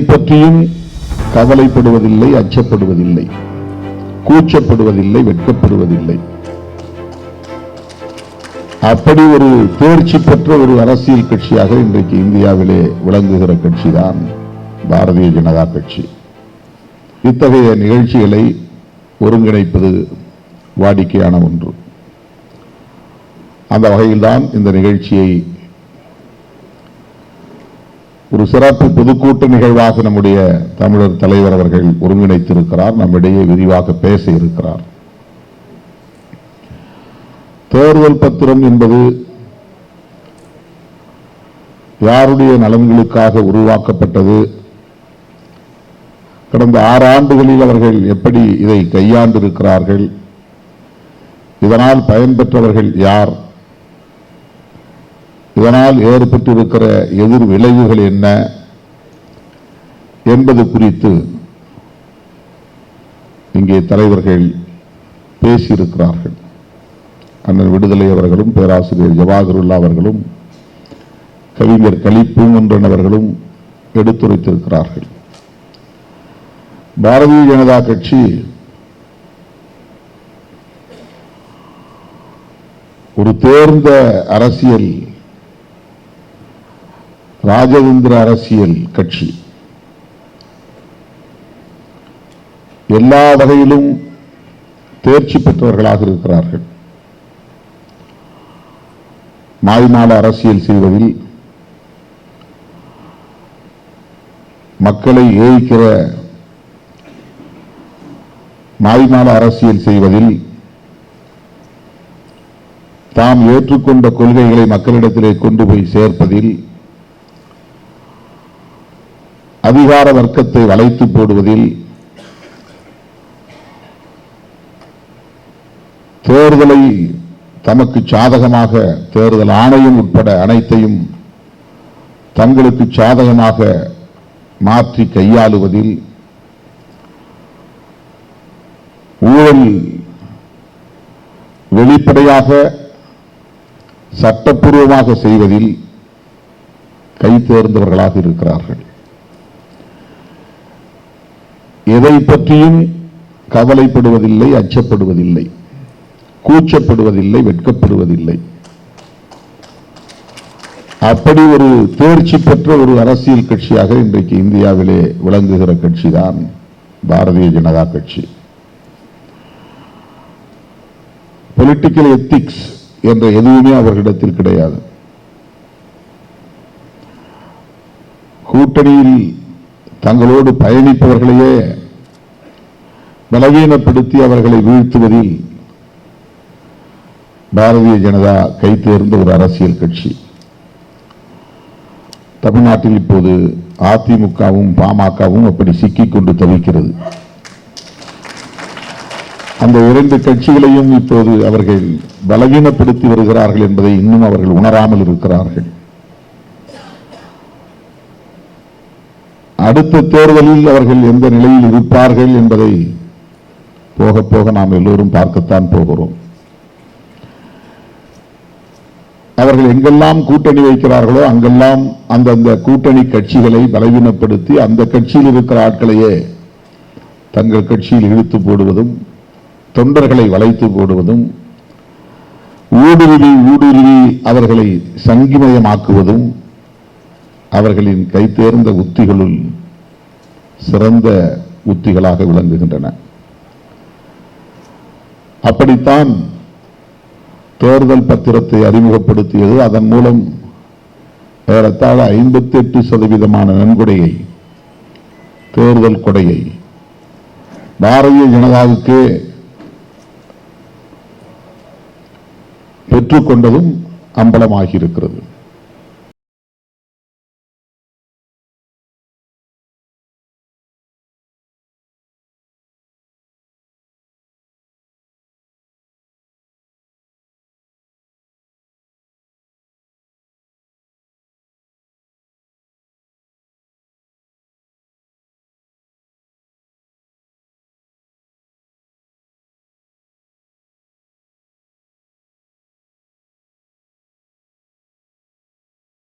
எதை பற்றியும் கவலைப்படுவதில்லை அச்சப்படுவதில்லை கூச்சப்படுவதில்லை வெட்கப்படுவதில்லை. அப்படி ஒரு தேர்ச்சி பெற்ற ஒரு அரசியல் கட்சியாக இன்றைக்கு இந்தியாவிலே விளங்குகிற கட்சிதான் பாரதிய ஜனதா கட்சி. இத்தகைய நிகழ்ச்சிகளை ஒருங்கிணைப்பது வாடிக்கையான ஒன்று. அந்த வகையில்தான் இந்த நிகழ்ச்சியை ஒரு சிறப்பு பொதுக்கூட்ட நிகழ்வாக நம்முடைய தமிழர் தலைவர் அவர்கள் ஒருங்கிணைத்திருக்கிறார். நம்மிடையே விரிவாக பேச இருக்கிறார் தேர்தல் பத்திரம் என்பது யாருடைய நலன்களுக்காக உருவாக்கப்பட்டது? கடந்த ஆறு ஆண்டுகளில் அவர்கள் எப்படி இதை கையாண்டிருக்கிறார்கள்? இதனால் பயன்பெற்றவர்கள் யார்? இதனால் ஏற்பட்டிருக்கிற எதிர் விளைவுகள் என்ன என்பது குறித்து இங்கே தலைவர்கள் பேசியிருக்கிறார்கள். அண்ணன் விடுதலை அவர்களும் பேராசிரியர் ஜவாகருல்லா அவர்களும் கவிஞர் கலி அவர்களும் எடுத்துரைத்திருக்கிறார்கள். பாரதிய ஜனதா கட்சி ஒரு தேர்ந்த அரசியல் ராஜதந்திர அரசியல் கட்சி. எல்லா வகையிலும் தேர்ச்சி பெற்றவர்களாக இருக்கிறார்கள். மாய்மால அரசியல் செய்வதில் மக்களை ஏய்க்கிற மாய்நாள அரசியல் செய்வதில் தாம் ஏற்றுக்கொண்ட கொள்கைகளை மக்களிடத்திலே கொண்டு போய் சேர்ப்பதில் அதிகார வர்க்கத்தை வளைத்து போடுவதில் தேர்தலை தமக்கு சாதகமாக தேர்தல் ஆணையம் உட்பட அனைத்தையும் தங்களுக்கு சாதகமாக மாற்றி கையாளுவதில் ஊழல் வெளிப்படையாக சட்டப்பூர்வமாக செய்வதில் கை தேர்ந்தவர்களாக இருக்கிறார்கள். எதை பற்றியும் கவலைப்படுவதில்லை அச்சப்படுவதில்லை கூச்சப்படுவதில்லை வெட்கப்படுவதில்லை. அப்படி ஒரு தேர்ச்சி பெற்ற ஒரு அரசியல் கட்சியாக இன்றைக்கு இந்தியாவிலே விளங்குகிற கட்சி தான் பாரதிய ஜனதா கட்சி. பொலிட்டிக்கல் எத்திக்ஸ் என்ற எதுவுமே அவர்களிடத்தில் கிடையாது. கூட்டணியில் தங்களோடு பயணிப்பவர்களையே பலவீனப்படுத்தி அவர்களை வீழ்த்துவதில் பாரதிய ஜனதா கைத்தேர்ந்த ஒரு அரசியல் கட்சி. தமிழ்நாட்டில் இப்போது அதிமுகவும் பாமகவும் அப்படி சிக்கிக் கொண்டு தவிக்கிறது. அந்த இரண்டு கட்சிகளையும் இப்போது அவர்கள் பலவீனப்படுத்தி வருகிறார்கள் என்பதை இன்னும் அவர்கள் உணராமல் இருக்கிறார்கள். அடுத்த தேர்தலில் அவர்கள் எந்த நிலையில் இருப்பார்கள் என்பதை போக போக நாம் எல்லோரும் பார்க்கத்தான் போகிறோம். அவர்கள் எங்கெல்லாம் கூட்டணி வைக்கிறார்களோ அங்கெல்லாம் அந்தந்த கூட்டணி கட்சிகளை பலவீனப்படுத்தி அந்த கட்சியில் இருக்கிற ஆட்களையே தங்கள் கட்சியில் இழுத்து போடுவதும் தொண்டர்களை வளைத்து போடுவதும் ஊடுருவி ஊடுருவி அவர்களை சங்கிமயமாக்குவதும் அவர்களின் கைத்தேர்ந்த உத்திகளுள் சிறந்த உத்திகளாக விளங்குகின்றன. அப்படித்தான் தேர்தல் பத்திரத்தை அறிமுகப்படுத்தியது. அதன் மூலம் ஏறத்தாழ ஐம்பத்தி எட்டு சதவீதமான நன்கொடையை தேர்தல் கொடையை பாரதிய ஜனதாவுக்கு பெற்றுக்கொண்டதும் அம்பலமாகி இருக்கிறது